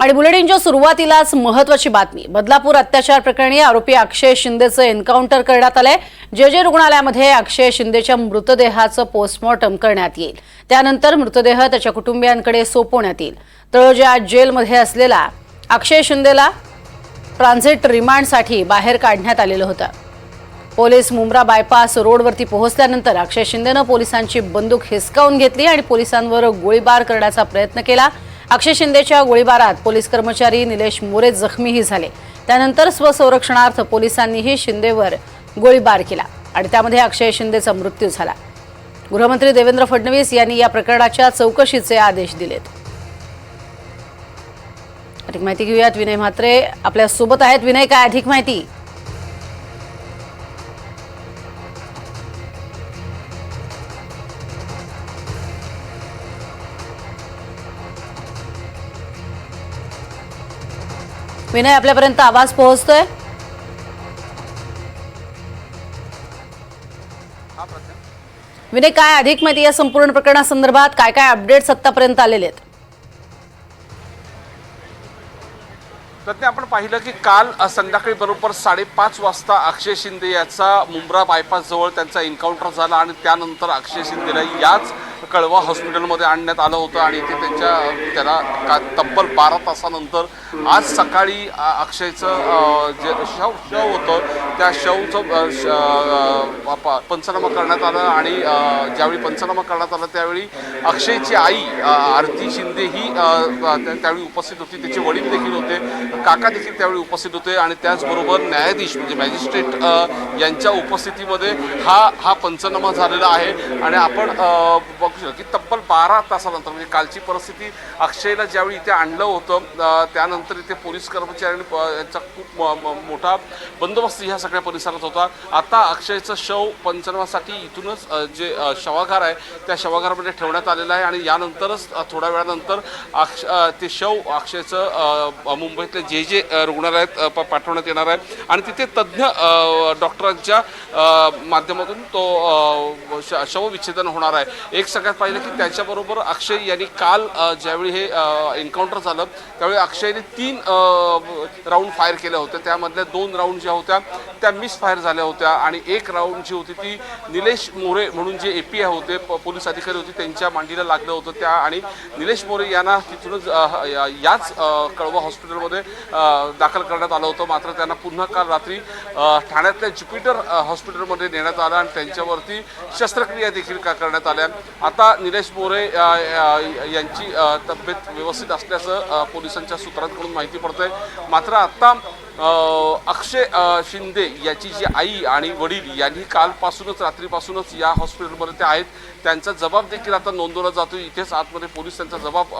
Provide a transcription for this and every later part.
आणि बुलेटिनच्या सुरुवातीलाच महत्वाची बातमी. बदलापूर अत्याचार प्रकरणी आरोपी अक्षय शिंदेचं एन्काउंटर करण्यात आलंय. जे जे रुग्णालयामध्ये अक्षय शिंदेच्या मृतदेहाचं पोस्टमॉर्टम करण्यात येईल. त्यानंतर मृतदेह त्याच्या कुटुंबियांकडे सोपवण्यात येईल. तळोजा जेलमध्ये असलेला अक्षय शिंदेला ट्रान्झिट रिमांडसाठी बाहेर काढण्यात आलेलं होतं. पोलीस मुंब्रा बायपास रोडवरती पोहोचल्यानंतर अक्षय शिंदेनं पोलिसांची बंदूक हिसकावून घेतली आणि पोलिसांवर गोळीबार करण्याचा प्रयत्न केला. अक्षय शिंदेच्या गोळीबारात पोलीस कर्मचारी निलेश मोरे जखमीही झाले. त्यानंतर स्वसंरक्षणार्थ पोलिसांनीही शिंदेवर गोळीबार केला आणि त्यामध्ये अक्षय शिंदेचा मृत्यू झाला. गृहमंत्री देवेंद्र फडणवीस यांनी या प्रकरणाच्या चौकशीचे आदेश दिलेत. अधिक माहिती घेऊयात. विनय म्हात्रे आपल्यासोबत आहेत विनय काय अधिक माहिती? विनय आपल्यापर्यंत आवाज पोहोचतोय? विनय काय अधिक माहिती या संपूर्ण प्रकरणासंदर्भात? काय काय अपडेट्स आतापर्यंत आलेले आहेत? रत्ने आपण पाहिलं की काल संध्याकाळी बरोबर साडेपाच वाजता अक्षय शिंदे याचा मुंब्रा बायपास जवळ त्यांचा एन्काउंटर झाला आणि त्यानंतर अक्षय शिंदेला याच कळवा हॉस्पिटलमध्ये आणण्यात आलं होतं आणि ते त्यांच्या त्याला का तब्बल बारा तासानंतर आज सकाळी अक्षयचं जे शव शव होतं त्या शवचं श- प- पंचनामा करण्यात आलं आणि ज्यावेळी पंचनामा करण्यात आला त्यावेळी अक्षयची आई आरती शिंदे ही त्यावेळी उपस्थित होती. त्याचे वडील देखील होते. काका देखील त्यावेळी उपस्थित होते आणि त्याचबरोबर न्यायाधीश म्हणजे मॅजिस्ट्रेट यांच्या उपस्थितीमध्ये हा हा पंचनामा झालेला आहे. आणि आपण बघू शकतो की तब्बल बारा तासानंतर म्हणजे कालची परिस्थिती अक्षयला ज्यावेळी इथे आणलं होतं त्यानंतर इथे पोलीस कर्मचाऱ्यांनी यांचा खूप मोठा बंदोबस्त ह्या सगळ्या परिसरात होता. आता अक्षयचं शव पंचनामासाठी इथूनच जे शवागार आहे त्या शवागारामध्ये ठेवण्यात आलेलं आहे आणि यानंतरच थोड्या वेळानंतर अक्ष ते शव अक्षयचं मुंबईतले जे जे रुग्णालयात प- पाठवण्यात येणार आहे. आणि तिथे तज्ज्ञ डॉक्टरांच्या माध्यमातून तो श- शवविच्छेदन होणार आहे. एक सगळ्यात पाहिलं की त्याच्याबरोबर अक्षय यांनी काल ज्यावेळी हे एन्काउंटर झालं त्यावेळी अक्षयने तीन राऊंड फायर केल्या होत्या. त्यामधल्या दोन राऊंड ज्या होत्या त्या मिस फायर झाल्या होत्या आणि एक राऊंड जी होती ती निलेश मोरे म्हणून जे ए पी आय होते प- पोलीस अधिकारी होते त्यांच्या मांडीला लागलं होतं त्या आणि निलेश मोरे यांना तिथूनच या- याच कळवा हॉस्पिटलमध्ये दाखल करण्यात आलं होतं. मात्र त्यांना पुन्हा काल रात्री ठाण्यातल्या ज्युपिटर हॉस्पिटलमध्ये नेण्यात आलं आणि त्यांच्यावरती शस्त्रक्रिया देखील का करण्यात आल्या. आता निलेश मोरे यांची तब्येत व्यवस्थित असल्याचं पोलिसांच्या सूत्रांकडून माहिती पडतंय. मात्र आत्ता अक्षय शिंदे याची जी आई आणि वडील यांनी कालपासूनच रात्रीपासूनच या हॉस्पिटलमध्ये ते आहेत. त्यांचा जबाब देखील आता नोंदवला जातो इथेच आतमध्ये पोलीस त्यांचा जबाब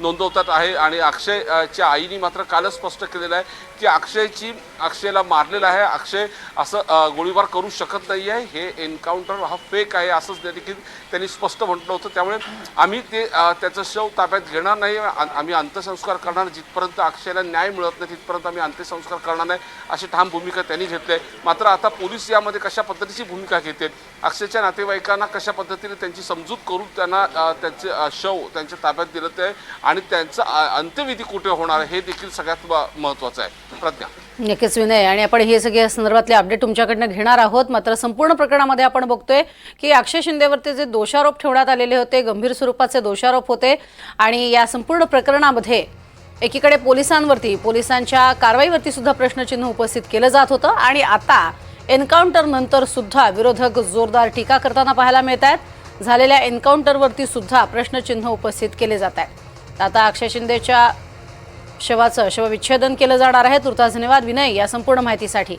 नोंदवतात आहे. आणि अक्षयच्या आईने मात्र कालच स्पष्ट केलेलं आहे की अक्षयची अक्षयला मारलेलं आहे. अक्षय असं गोळीबार करू शकत नाही आहे हे एन्काउंटर हा फेक आहे असंच देखील त्यांनी स्पष्ट म्हटलं होतं. त्यामुळे आम्ही ते त्याचं शव ताब्यात घेणार नाही. आम्ही अंत्यसंस्कार करणार. जिथपर्यंत अक्षयला न्याय मिळत नाही तिथपर्यंत आम्ही संस्कार करणार नाही अशी ठाम भूमिका त्यांनी घेतली आहे. मात्र आता पोलीस यामध्ये कशा पद्धतीची भूमिका घेते अक्षयच्या नातेवाईकांना कशा पद्धतीने त्यांची समजूत करून त्यांना त्यांचे शव त्यांच्या ताब्यात दिलं ते आणि त्यांचं अंत्यविधी कुठे होणार हे देखील सगळ्यात महत्त्वाचं आहे. प्रज्ञा. नक्कीच विनय आणि आपण हे सगळ्या संदर्भातले अपडेट तुमच्याकडनं घेणार आहोत. मात्र संपूर्ण प्रकरणामध्ये आपण बघतोय की अक्षय शिंदेवरती जे दोषारोप ठेवण्यात आलेले होते गंभीर स्वरूपाचे दोषारोप होते आणि या संपूर्ण प्रकरणामध्ये एकीकडे पोलिसांवरती पोलिसांच्या कारवाईवरती सुद्धा प्रश्नचिन्ह उपस्थित केलं जात होतं आणि आता एन्काउंटर नंतर सुद्धा विरोधक जोरदार टीका करताना पाहायला मिळत आहेत. झालेल्या एन्काउंटरवरती सुद्धा प्रश्नचिन्ह उपस्थित केले जात आहेत. आता अक्षय शिंदेच्या शवाचं शवविच्छेदन केलं जाणार आहे. तुर्तास धन्यवाद. विनय या संपूर्ण माहितीसाठी.